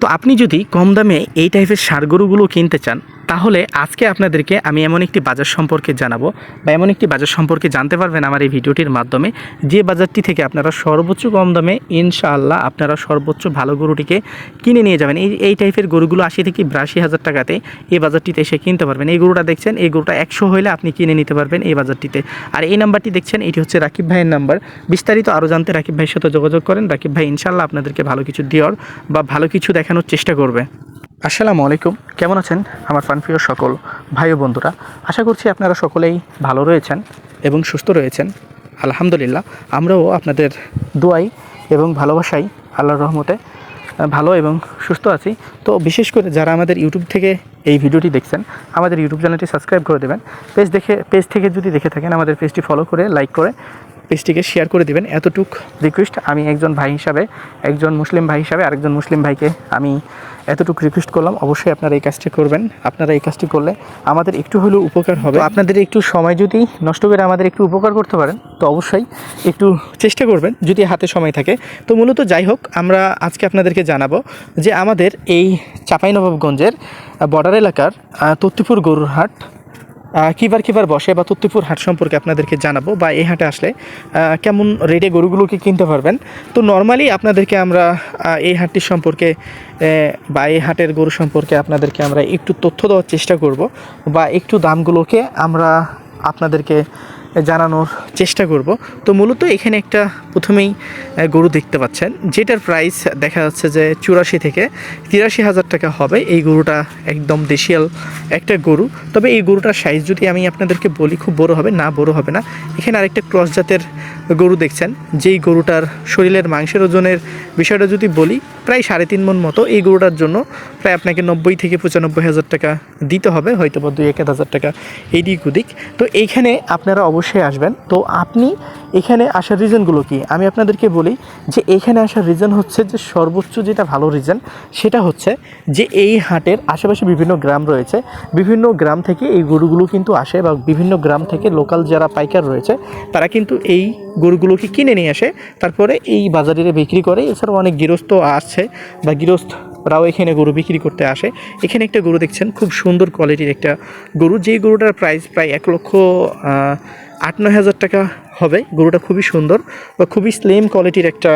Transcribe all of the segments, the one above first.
তো আপনি যদি কম দামে এই টাইপের সার গরুগুলো কিনতে চান তাহলে আজকে আপনাদেরকে আমি এমন একটি বাজার সম্পর্কে জানাব বা এমন একটি বাজার সম্পর্কে জানতে পারবেন আমার এই ভিডিওটির মাধ্যমে। যে বাজারটি থেকে আপনারা সর্বোচ্চ কম দামে ইনশাআল্লাহ আপনারা সর্বোচ্চ ভালো গরুটিকে কিনে নিয়ে যাবেন। এই এই টাইপের গরুগুলো আশি থেকে বিরাশি হাজার টাকাতে এই বাজারটিতে এসে কিনতে পারবেন। এই গরুটা দেখছেন, এই গরুটা একশো হলে আপনি কিনে নিতে পারবেন এই বাজারটিতে। আর এই নাম্বারটি দেখছেন, এটি হচ্ছে রাকিব ভাইয়ের নাম্বার। বিস্তারিত আরও জানতে রাকিব ভাইয়ের সাথে যোগাযোগ করেন। রাকিব ভাই ইনশাল্লাহ আপনাদেরকে ভালো কিছু দেওয়ার বা ভালো কিছু দেখানোর চেষ্টা করবে। আসসালামু আলাইকুম। কেমন আছেন আমার প্রাণপ্রিয় সকল ভাই ও বন্ধুরা? আশা করছি আপনারা সকলেই ভালো রয়েছেন এবং সুস্থ রয়েছেন। আলহামদুলিল্লাহ, আমরাও আপনাদের দোয়াই এবং ভালোবাসাই আল্লাহর রহমতে ভালো এবং সুস্থ আছি। তো বিশেষ করে যারা আমাদের ইউটিউব থেকে এই ভিডিওটি দেখছেন, আমাদের ইউটিউব চ্যানেলটি সাবস্ক্রাইব করে দেবেন। পেজ দেখে, পেজ থেকে যদি দেখে থাকেন, আমাদের পেজটি ফলো করে, লাইক করে পেজটিকে শেয়ার করে দিবেন এতটুক রিকোয়েস্ট আমি একজন ভাই হিসাবে একজন মুসলিম ভাই হিসাবে আরেকজন মুসলিম ভাইকে আমি এতটুকু রিকোয়েস্ট করলাম। অবশ্যই আপনারা এই কাজটি করবেন। আপনারা এই কাজটি করলে আমাদের একটু হলেও উপকার হবে। আপনাদের একটু সময় যদি নষ্ট করে আমাদের একটু উপকার করতে পারেন তো অবশ্যই একটু চেষ্টা করবেন যদি হাতে সময় থাকে। তো মূলত যাই হোক আমরা আজকে আপনাদেরকে জানাব যে আমাদের এই চাঁপাইনবাবগঞ্জের বর্ডার এলাকার তত্তিপুর গরুর হাট আহ, কিবার কিবার বসে বা তত্ত্বপুর হাট সম্পর্কে আপনাদেরকে জানাব বা এই হাটে আসলে কেমন রেটে গরুগুলোকে কিনতে পারবেন। তো নর্মালি আপনাদেরকে আমরা এই হাটটির সম্পর্কে বা এই হাটের গরু সম্পর্কে আপনাদেরকে আমরা একটু তথ্য দেওয়ার চেষ্টা করব বা একটু দামগুলোকে আমরা আপনাদেরকে জানানোর চেষ্টা করব। তো মূলত এখানে একটা প্রথমেই গরু দেখতে পাচ্ছেন। যেটার প্রাইস দেখা যাচ্ছে যে চুরাশি থেকে তিরাশি হাজার টাকা হবে। এই গরুটা একদম দেশিয়াল একটা গরু। তবে এই গরুটার সাইজ যদি আমি আপনাদেরকে বলি, খুব বড় হবে, না বড় হবে না। এখানে আরেকটা ক্রস জাতের গরু দেখছেন। যেই গরুটার শরীরের মাংসের ওজনের বিষয়টা যদি বলি, প্রায় সাড়ে তিন মন মতো। এই গরুটার জন্য প্রায় আপনাকে নব্বই থেকে পঁচানব্বই হাজার টাকা দিতে হবে হয়তো বা দুই এক হাজার টাকা এইদিক ওদিক। তো এইখানে আপনারা অবশ্যই আসবেন। তো আপনি এখানে আসার রিজনগুলো কি? আমি আপনাদেরকে বলি যে এখানে আসার রিজন হচ্ছে যে সর্বোচ্চ যেটা ভালো রিজন সেটা হচ্ছে যে এই হাটের আশেপাশে বিভিন্ন গ্রাম রয়েছে। বিভিন্ন গ্রাম থেকে এই গরুগুলো কিন্তু আসে বা বিভিন্ন গ্রাম থেকে লোকাল যারা পাইকার রয়েছে, তারা কিন্তু এই গরুগুলোকে কিনে নিয়ে আসে। তারপরে এই বাজারে বিক্রি করে। এছাড়াও অনেক গৃহস্থ আসছে বা গৃহস্থরাও এখানে গরু বিক্রি করতে আসে। এখানে একটা গরু দেখছেন, খুব সুন্দর কোয়ালিটির একটা গরু। যেই গরুটার প্রাইস প্রায় এক লক্ষ আট নয় হাজার টাকা হবে। গরুটা খুবই সুন্দর বা খুবই স্লিম কোয়ালিটির একটা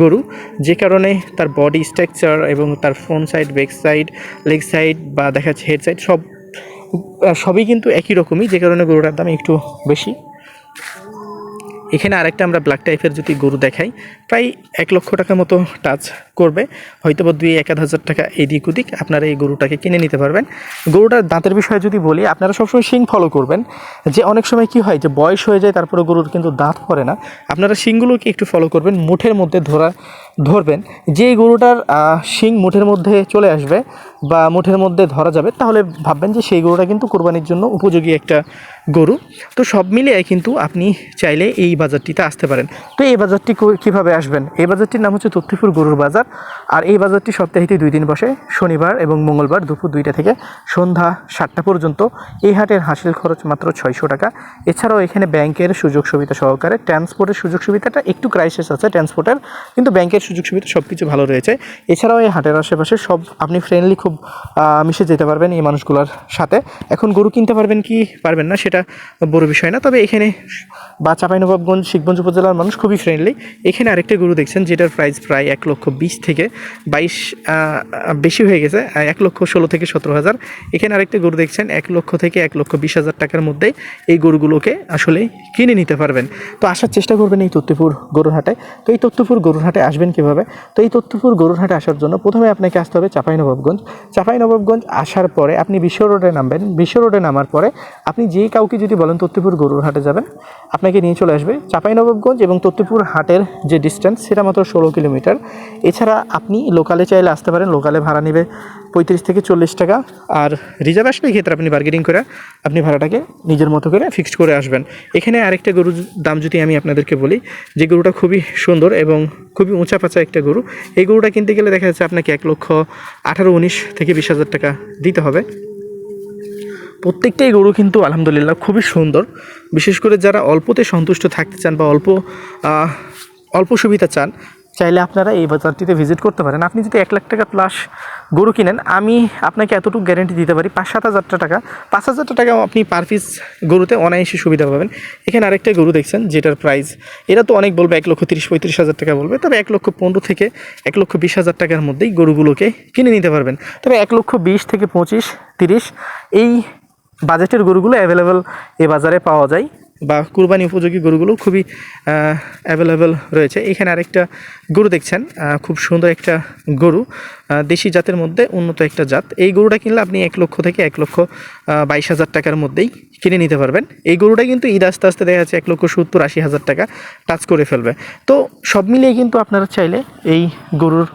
গরু। যে কারণে তার বডি স্ট্রাকচার এবং তার front side back side leg side বা দেখা যাচ্ছে হেড সাইড সব সবই কিন্তু একই রকমই। যে কারণে গরুটার দাম একটু বেশি। এখানে আরেকটা আমরা ব্ল্যাক টাইপের যদি গরু দেখাই, প্রায় এক লক্ষ টাকা মতো টাচ করবে। হয়তো বা দুই, এক হাজার টাকা এদিক ওদিক আপনারা এই গরুটাকে কিনে নিতে পারবেন। গরুটার দাঁতের বিষয়ে যদি বলি, আপনারা সবসময় শিং ফলো করবেন। যে অনেক সময় কি হয়, যে বয়স হয়ে যায়, তারপরে গরুর কিন্তু দাঁত পড়ে না। আপনারা শিংগুলোকে একটু ফলো করবেন, মুঠের মধ্যে ধরা ধরবেন। যে গরুটার শিং মুঠের মধ্যে চলে আসবে বা মুঠের মধ্যে ধরা যাবে, তাহলে ভাববেন যে সেই গরুটা কিন্তু কোরবানির জন্য উপযোগী একটা গরু। তো সব মিলিয়ে কিন্তু আপনি চাইলে এই বাজারটিতে আসতে পারেন। তো এই বাজারটি কীভাবে আসবেন? এই বাজারটির নাম হচ্ছে তথ্যপুর গরুর বাজার। আর এই বাজারটি সপ্তাহে দুই দিন বসে, শনিবার এবং মঙ্গলবার দুপুর দুইটা থেকে সন্ধ্যা সাতটা পর্যন্ত। এই হাটের হাসিল খরচ মাত্র ছয়শো টাকা। এছাড়াও এখানে ব্যাংকের সুযোগ সুবিধা সহকারে ট্রান্সপোর্টের সুযোগ সুবিধাটা একটু ক্রাইসিস আছে ট্রান্সপোর্টের, কিন্তু ব্যাংকের সুযোগ সুবিধা সব কিছু ভালো রয়েছে। এছাড়াও এই হাটের আশেপাশে সব আপনি ফ্রেন্ডলি খুব মিশে যেতে পারবেন এই মানুষগুলোর সাথে। এখন গরু কিনতে পারবেন কি পারবেন না সেটা বড় বিষয় না। তবে এখানে বা চাঁপাইনবাবগঞ্জ, শিখগঞ্জ উপজেলার মানুষ খুবই ফ্রেন্ডলি এখানে আরেকটা গরু দেখছেন যেটার প্রাইস প্রায় এক লক্ষ বিশ থেকে বাইশ বেশি হয়ে গেছে এক লক্ষ ষোলো থেকে সতেরো হাজার। এখানে আরেকটা গরু দেখছেন এক লক্ষ থেকে এক লক্ষ বিশ হাজার টাকার মধ্যে এই গরুগুলোকে আসলে কিনে নিতে পারবেন। তো আসার চেষ্টা করবেন এই তত্ত্বপুর গরুর হাটে। তো এই তত্ত্বপুর গরুর হাটে আসবেন কীভাবে? তো এই তথ্যপুর গরুরহাটে আসার জন্য প্রথমে আপনাকে আসতে হবে চাঁপাইনবাবগঞ্জ। চাঁপাইনবাবগঞ্জ আসার পরে আপনি বিশ্ব রোডে নামবেন। বিশ্ব রোডে নামার পরে আপনি যে কাউকে যদি বলেন তত্ত্বপুর গরুরহাটে যাবেন, আপনাকে নিয়ে চলে আসবে চাঁপাইনবাবগঞ্জ এবং তত্ত্বপুর হাটের যে ডিস্টেন্স সেটা মাত্র ষোলো কিলোমিটার। এছাড়া আপনি লোকালে চাইলে আসতে পারেন, লোকালে ভাড়া নেবে। পঁয়ত্রিশ থেকে চল্লিশ টাকা। আর রিজার্ভ আসলে ক্ষেত্রে আপনি বার্গেনিং করে আপনি ভাড়াটাকে নিজের মতো করে ফিক্সড করে আসবেন। এখানে আরেকটা গরুর দাম যদি আমি আপনাদেরকে বলি, যে গরুটা খুবই সুন্দর এবং খুবই উঁচা পাচা একটা গরু, এই গরুটা কিনতে গেলে দেখা যাচ্ছে আপনাকে এক লক্ষ আঠারো, উনিশ থেকে বিশ হাজার টাকা দিতে হবে। প্রত্যেকটাই গরু কিন্তু আলহামদুলিল্লাহ খুবই সুন্দর। বিশেষ করে যারা অল্পতে সন্তুষ্ট থাকতে চান বা অল্প অল্প সুবিধা চান চাইলে আপনারা এই বাজারটিতে ভিজিট করতে পারেন। আপনি যদি এক লাখ টাকা প্লাস গরু কিনেন, আমি আপনাকে এতটুকু গ্যারেন্টি দিতে পারি, পাঁচ সাত হাজার টাকা। পাঁচ হাজার টাকা আপনি পার পিস গরুতে অনায়াসে সুবিধা পাবেন। এখানে আরেকটা গরু দেখছেন, যেটার প্রাইস এটা তো অনেক বলবে এক লক্ষ তিরিশ, পঁয়ত্রিশ হাজার টাকা বলবে, তবে এক লক্ষ পনেরো থেকে এক লক্ষ বিশ হাজার টাকার মধ্যেই গরুগুলোকে কিনে নিতে পারবেন। তবে এক লক্ষ বিশ থেকে পঁচিশ, তিরিশ, এই বাজেটের গরুগুলো অ্যাভেলেবেল এ বাজারে পাওয়া যায়। বা কুরবানি উপযোগী গরুগুলো খুবই অ্যাভেলেবেল রয়েছে। এখানে আরেকটা গরু দেখছেন খুব সুন্দর একটা গরু দেশি জাতের মধ্যে উন্নত একটা জাত। এই গরুটা কিনলে আপনি এক লক্ষ থেকে এক লক্ষ বাইশ হাজার টাকার মধ্যেই কিনে নিতে পারবেন। এই গরুটা কিন্তু ঈদ আস্তে আস্তে দেখা যাচ্ছে এক লক্ষ সত্তর, আশি হাজার টাকা টাচ করে ফেলবে। তো সব মিলিয়ে কিন্তু আপনারা চাইলে এই গরুর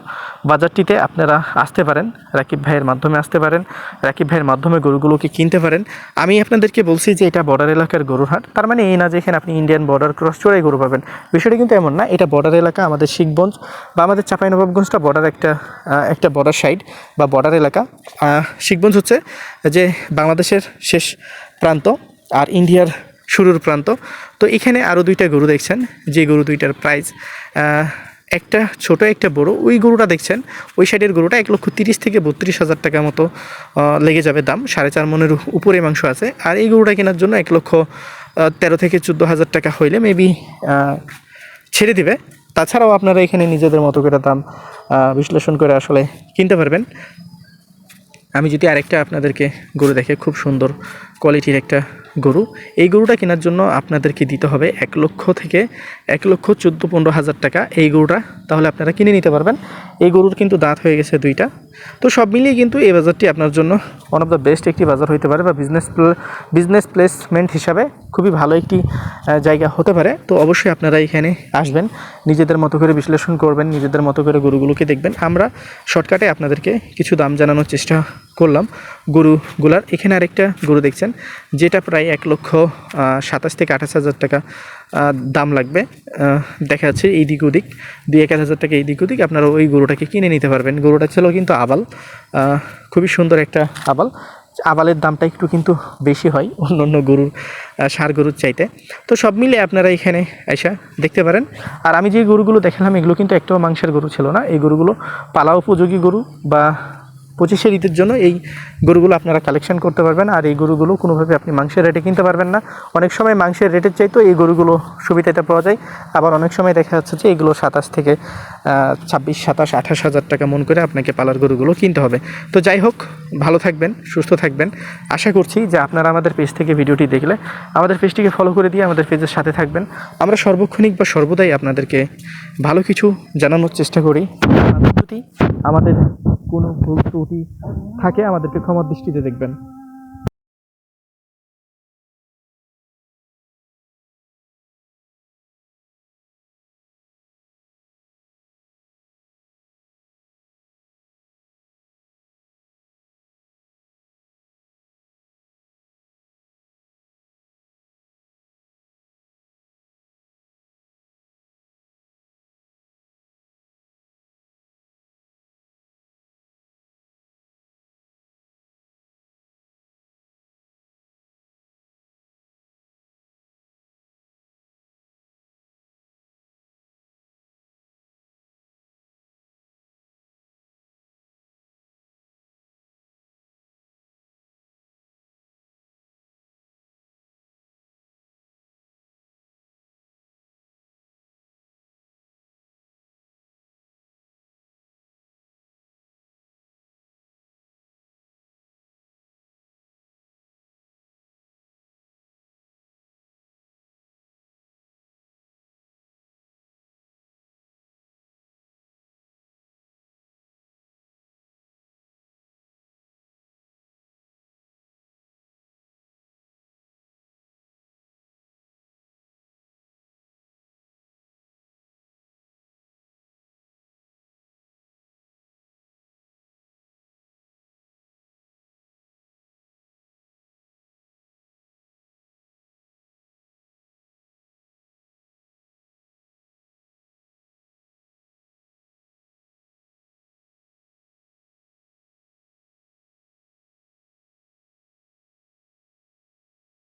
বাজারটিতে আপনারা আসতে পারেন, রাকিব ভাইয়ের মাধ্যমে আসতে পারেন, রাকিব ভাইয়ের মাধ্যমে গরুগুলোকে কিনতে পারেন। আমি আপনাদেরকে বলছি যে এটা বর্ডার এলাকার গরুর হাট, তার মানে এই না যে এখানে আপনি ইন্ডিয়ান বর্ডার ক্রস চড়াই গরু পাবেন। বিষয়টা কিন্তু এমন না, এটা বর্ডার এলাকা, আমাদের শিখগঞ্জ বা আমাদের চাঁপাইনবাবগঞ্জটা বর্ডার একটা একটা বর্ডার সাইড বা বর্ডার এলাকা। শিখগঞ্জ হচ্ছে যে বাংলাদেশের শেষ প্রান্ত আর ইন্ডিয়ার শুরুর প্রান্ত। তো এখানে আরও দুইটা গরু দেখছেন, যে গরু দুইটার প্রাইস একটা ছোট, একটা বড়, ওই গরুটা দেখছেন, ওই সাইডের গরুটা এক লক্ষ তিরিশ থেকে বত্রিশ হাজার টাকা মতো লেগে যাবে দাম, সাড়ে চার মনের উপরে মাংস আছে। আর এই গরুটা কেনার জন্য এক লক্ষ তেরো থেকে চোদ্দ হাজার টাকা হইলে মেবি ছেড়ে দিবে। তাছাড়াও আপনারা এখানে নিজেদের মতো করে দাম বিশ্লেষণ করে আসলে কিনতে পারবেন। আমি যদি আরেকটা আপনাদেরকে গরু দেখে, খুব সুন্দর কোয়ালিটির একটা গরু, এই গরুটা কেনার জন্য আপনাদেরকে দিতে হবে এক লক্ষ থেকে এক লক্ষ চোদ্দ পনেরো হাজার টাকা। এই গরুটা তাহলে আপনারা কিনে নিতে পারবেন। এই গরুর কিন্তু দাঁত হয়ে গেছে দুইটা। তো সব মিলিয়ে কিন্তু এই বাজারটি আপনার জন্য ওয়ান অফ দ্য বেস্ট একটি বাজার হতে পারে বা বিজনেস বিজনেস প্লেসমেন্ট হিসাবে খুবই ভালো একটি জায়গা হতে পারে। তো অবশ্যই আপনারা এখানে আসবেন, নিজেদের মতো করে বিশ্লেষণ করবেন, নিজেদের মতো করে গরুগুলোকে দেখবেন। আমরা শর্টকাটে আপনাদেরকে কিছু দাম জানানোর চেষ্টা করলাম গরুগুলার। এখানে আরেকটা গরু দেখছেন, যেটা প্রায় এক লক্ষ সাতাশ থেকে আঠাশ হাজার টাকা দাম লাগবে। দেখা যাচ্ছে এই দিক ওদিক, দুই এক হাজার টাকা এই দিক ওদিক আপনারা ওই গরুটাকে কিনে নিতে পারবেন। গরুটা ছিল কিন্তু আবাল। খুবই সুন্দর একটা আবাল। আবালের দামটা একটু কিন্তু বেশি হয় অন্য অন্য গরুর ষাঁড় গরুর চাইতে। তো সব মিলে আপনারা এখানে আইসা দেখতে পারেন। আর আমি যে গরুগুলো দেখালাম, এগুলো কিন্তু একটাও মাংসের গরু ছিল না। এই গরুগুলো পালা উপযোগী গরু বা পঁচিশের ঈদের জন্য এই গরুগুলো আপনারা কালেকশন করতে পারবেন। আর এই গরুগুলো কোনোভাবে আপনি মাংসের রেটে কিনতে পারবেন না। অনেক সময় মাংসের রেটের চাইতেও এই গরুগুলো সুবিধাতে পাওয়া যায়। আবার অনেক সময় দেখা যাচ্ছে যে এগুলো সাতাশ থেকে ছাব্বিশ, সাতাশ, আঠাশ হাজার টাকা মন করে আপনাকে পালার গরুগুলো কিনতে হবে। তো যাই হোক, ভালো থাকবেন, সুস্থ থাকবেন। আশা করছি যে আপনারা আমাদের পেজ থেকে ভিডিওটি দেখলে আমাদের পেজটিকে ফলো করে দিয়ে আমাদের পেজের সাথে থাকবেন। আমরা সর্বক্ষণিক বা সর্বদাই আপনাদেরকে ভালো কিছু জানানোর চেষ্টা করি। আমাদের কোনো ভুল ত্রুটি থাকে আমাদেরকে ক্ষমার দৃষ্টিতে দেখবেন।